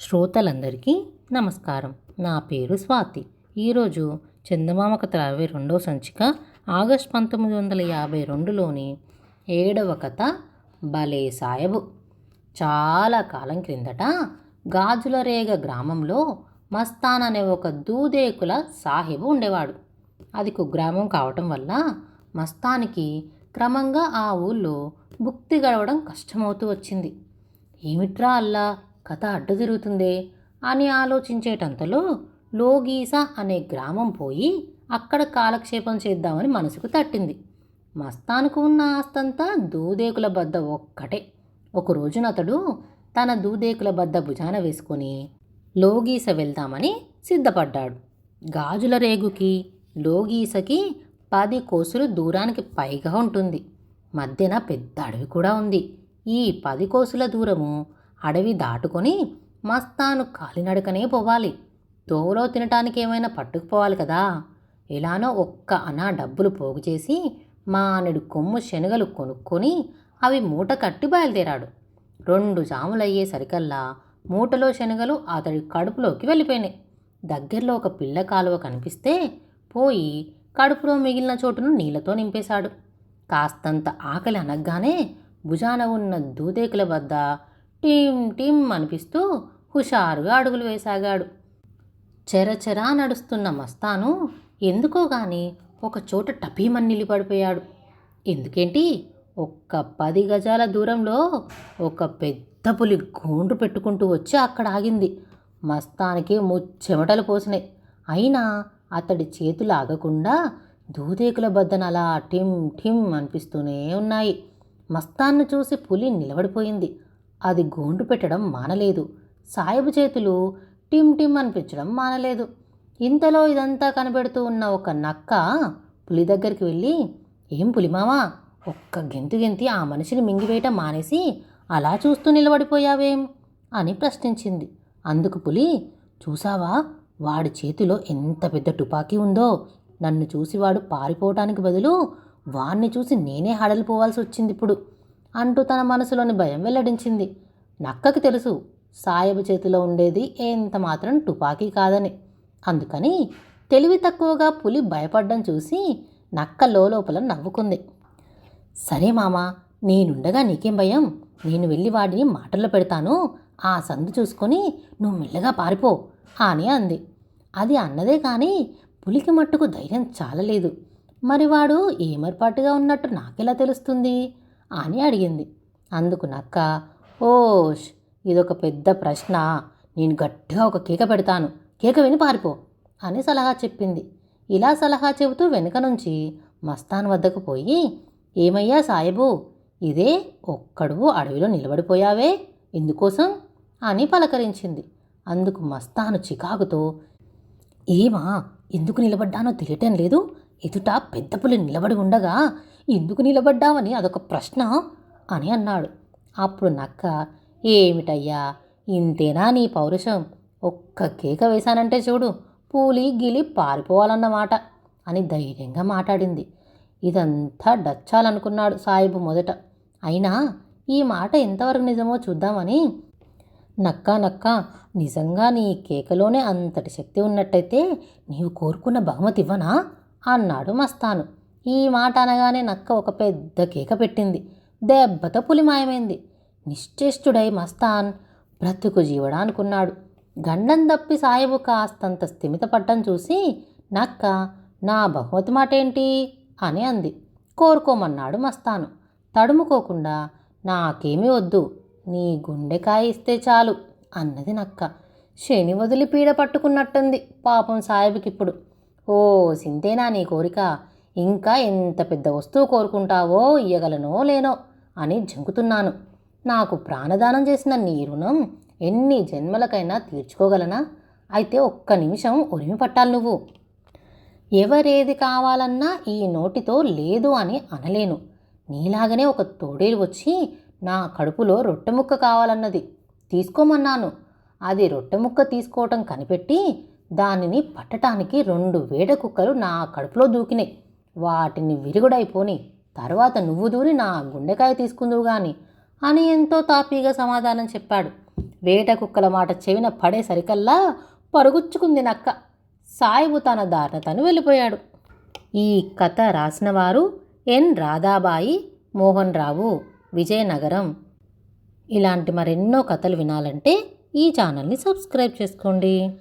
శ్రోతలందరికీ నమస్కారం. నా పేరు స్వాతి. ఈరోజు చందమామ కథ అరవై రెండవ సంచిక ఆగస్ట్ పంతొమ్మిది వందల యాభై రెండులోని ఏడవ కథ భలే సాయబు. చాలా కాలం క్రిందట గాజులరేగ గ్రామంలో మస్తాన్ అనే ఒక దూదేకుల సాహిబు ఉండేవాడు. అది కుగ్రామం కావటం వల్ల మస్తానికి క్రమంగా ఆ ఊళ్ళో భుక్తి గడవడం కష్టమవుతూ వచ్చింది. ఏమిట్రా అల్లా కథ అడ్డు తిరుగుతుందే అని ఆలోచించేటంతలో లోగీస అనే గ్రామం పోయి అక్కడ కాలక్షేపం చేద్దామని మనసుకు తట్టింది. మస్తానుకు ఉన్న ఆస్తంతా దూదేకుల బద్ద ఒక్కటే. ఒక రోజున అతడు తన దూదేకుల బద్ద భుజాన వేసుకొని లోగీస వెళ్దామని సిద్ధపడ్డాడు. గాజుల రేగుకి లోగీసకి పది కోసులు దూరానికి పైగా ఉంటుంది. మధ్యన పెద్ద అడవి కూడా ఉంది. ఈ పది కోసుల దూరము అడవి దాటుకొని మస్తాను కాలినడకనే పోవాలి. తోవలో తినటానికి ఏమైనా పట్టుకుపోవాలి కదా. ఎలానో ఒక్క అనా డబ్బులు పోగు చేసి మానెడు కొమ్ము శనగలు కొనుక్కొని అవి మూట కట్టి బయలుదేరాడు. రెండు జాములయ్యే సరికల్లా మూటలో శనగలు అతడి కడుపులోకి వెళ్ళిపోయినాయి. దగ్గరలో ఒక పిల్ల కాలువ కనిపిస్తే పోయి కడుపులో మిగిలిన చోటును నీళ్ళతో నింపేశాడు. కాస్తంత ఆకలి అనగానే భుజాన ఉన్న దూదేకుల వద్ద టీం టీం అనిపిస్తూ హుషారుగా అడుగులు వేసాగాడు. చెరచెరా నడుస్తున్న మస్తాను ఎందుకో గాని ఒక చోట టపీమని నిలబడిపోయాడు ఎందుకేంటి? ఒక్క పది గజాల దూరంలో ఒక పెద్ద పులి గోండు పెట్టుకుంటూ వచ్చి అక్కడ ఆగింది. మస్తానికి ముచ్చెమటలు పోసినాయి. అయినా అతడి చేతులు ఆగకుండా దూదేకుల బద్దన అలా టిమ్ టిమ్ అనిపిస్తూనే ఉన్నాయి. మస్తాన్ను చూసి పులి నిలబడిపోయింది. అది గోండు పెట్టడం మానలేదు. సాయిబు చేతులు టిమ్ టిమ్ అనిపించడం మానలేదు. ఇంతలో ఇదంతా కనబెడుతూ ఉన్న ఒక నక్క పులి దగ్గరికి వెళ్ళి ఏం పులిమావా ఒక్క గెంతు గెంతి ఆ మనిషిని మింగివేయటం మానేసి అలా చూస్తూ నిలబడిపోయావేం? అని ప్రశ్నించింది. అందుకు పులి చూసావా వాడి చేతిలో ఎంత పెద్ద టుపాకీ ఉందో? నన్ను చూసి వాడు పారిపోవటానికి బదులు వాణ్ణి చూసి నేనే హడలిపోవాల్సి వచ్చింది ఇప్పుడు. అంటూ తన మనసులోని భయం వెల్లడించింది. నక్కకి తెలుసు సాయబు చేతిలో ఉండేది ఎంత మాత్రం తుపాకీ కాదని. అందుకని తెలివి తక్కువగా పులి భయపడ్డం చూసి నక్క లోపల నవ్వుకుంది. సరే మామ నేనుండగా నీకేం భయం? నేను వెళ్ళి వాడిని మాటల్లో పెడతాను. ఆ సందు చూసుకొని నువ్వు మెల్లగా పారిపో అని అంది. అది అన్నదే కానీ పులికి మట్టుకు ధైర్యం చాలలేదు. మరి వాడు ఏమర్పాటుగా ఉన్నట్టు నాకెలా తెలుస్తుంది? అని అడిగింది. అందుకు నక్క ఓష్ ఇదొక పెద్ద ప్రశ్న. నేను గట్టిగా ఒక కేక పెడతాను. కేక విని పారిపో అని సలహా చెప్పింది. ఇలా సలహా చెబుతూ వెనుక నుంచి మస్తాన్ వద్దకు పోయి ఏమయ్యా సాయబు ఇదే ఒక్కడు అడవిలో నిలబడిపోయావే ఎందుకోసం? అని పలకరించింది. అందుకు మస్తాను చికాకుతో ఏమా ఎందుకు నిలబడ్డానో తెలియటం లేదు? ఎదుట పెద్ద పులి నిలబడి ఉండగా ఎందుకు నిలబడ్డావని అదొక ప్రశ్న అని అన్నాడు. అప్పుడు నక్క ఏమిటయ్యా ఇంతేనా నీ పౌరుషం? ఒక్క కేక వేశానంటే చూడు పూలి గిలి పారిపోవాలన్నమాట అని ధైర్యంగా మాట్లాడింది. ఇదంతా డచ్చాలనుకున్నాడు సాయిబు మొదట. అయినా ఈ మాట ఎంతవరకు నిజమో చూద్దామని? నక్క నక్క నిజంగా నీ కేకలోనే అంతటి శక్తి ఉన్నట్టయితే నీవు కోరుకున్న బహుమతి ఇవ్వనా అన్నాడు మస్తాను. ఈ మాట అనగానే నక్క ఒక పెద్ద కేక పెట్టింది. దెబ్బతో పులి మాయమైంది. నిశ్చేష్టుడై మస్తాన్ బ్రతుకు జీవడా అనుకున్నాడు గండం తప్పి సాయిబు కాస్తంత స్థిమితపడ్డం చూసి నక్క నా బహుమతి మాట ఏంటి అని అంది. కోరుకోమన్నాడు మస్తాను. తడుముకోకుండా నాకేమీ వద్దు. నీ గుండెకాయ ఇస్తే చాలు అన్నది నక్క. శని వదిలి పీడ పట్టుకున్నట్టుంది పాపం సాయిబుకిప్పుడు. ఓ సింతేనా నీ కోరిక? ఇంకా ఎంత పెద్ద వస్తువు కోరుకుంటావో ఇయ్యగలనో లేనో అని జంకుతున్నాను. నాకు ప్రాణదానం చేసిన నీ రుణం ఎన్ని జన్మలకైనా తీర్చుకోగలనా? అయితే ఒక్క నిమిషం ఉరిమి పట్టాలి నువ్వు. ఎవరేది కావాలన్నా ఈ నోటితో లేదు అని అనలేను. నీలాగనే ఒక తోడేలు వచ్చి నా కడుపులో రొట్టె ముక్క కావాలన్నది తీసుకోమన్నాను. అది రొట్టె ముక్క తీసుకోవటం కనిపెట్టి దానిని పట్టటానికి రెండు వేడ కుక్కలు నా కడుపులో దూకినాయి. వాటిని విరుగుడైపోని తర్వాత నువ్వు దూరి నా గుండెకాయ తీసుకుందువు గాని అని ఎంతో తాపీగా సమాధానం చెప్పాడు. వేట కుక్కల మాట చెవిన పడే సరికల్లా పరుగుచ్చుకుంది నక్క. సాయిబు తన దారిన తను వెళ్ళిపోయాడు. ఈ కథ రాసినవారు ఎన్ రాధాబాయి మోహన్ రావు విజయనగరం. ఇలాంటి మరెన్నో కథలు వినాలంటే ఈ ఛానల్ని సబ్స్క్రైబ్ చేసుకోండి.